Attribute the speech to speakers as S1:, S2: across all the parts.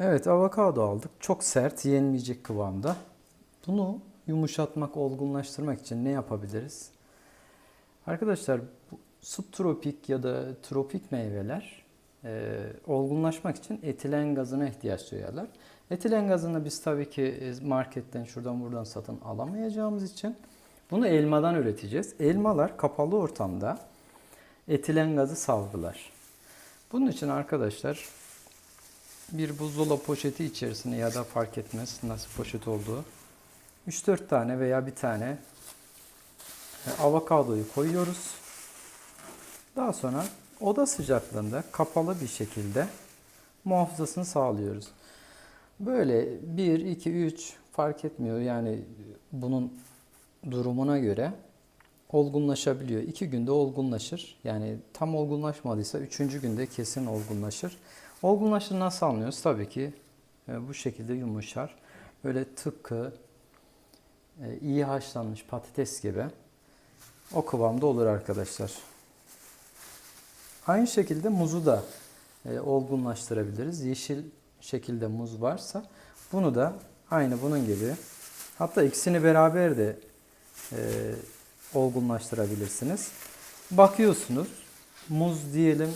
S1: Evet avokado aldık. Çok sert, yenmeyecek kıvamda. Bunu yumuşatmak, olgunlaştırmak için ne yapabiliriz? Arkadaşlar bu subtropik ya da tropik meyveler e, olgunlaşmak için etilen gazına ihtiyaç duyarlar. Etilen gazını biz tabii ki e, marketten şuradan buradan satın alamayacağımız için bunu elmadan üreteceğiz. Elmalar kapalı ortamda etilen gazı salgılar. Bunun için arkadaşlar bir buzdolabı poşeti içerisine ya da fark etmez nasıl poşet olduğu 3-4 tane veya bir tane e, avokadoyu koyuyoruz. Daha sonra oda sıcaklığında kapalı bir şekilde muhafazasını sağlıyoruz. Böyle 1, 2, 3 fark etmiyor. Yani bunun durumuna göre olgunlaşabiliyor. 2 günde olgunlaşır. Yani tam olgunlaşmadıysa 3. günde kesin olgunlaşır. Olgunlaşır nasıl anlıyoruz? Tabii ki e, bu şekilde yumuşar. Böyle tıpkı e, iyi haşlanmış patates gibi o kıvamda olur arkadaşlar. Aynı şekilde muzu da e, olgunlaştırabiliriz. Yeşil şekilde muz varsa bunu da aynı bunun gibi hatta ikisini beraber de e, olgunlaştırabilirsiniz. Bakıyorsunuz muz diyelim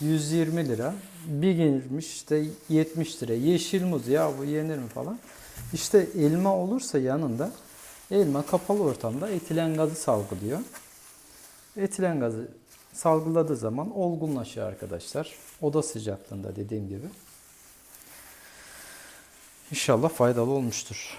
S1: 120 lira bir girmiş işte 70 lira yeşil muz ya bu yenir mi falan. İşte elma olursa yanında elma kapalı ortamda etilen gazı salgılıyor. Etilen gazı salgıladığı zaman olgunlaşıyor arkadaşlar. Oda sıcaklığında dediğim gibi. İnşallah faydalı olmuştur.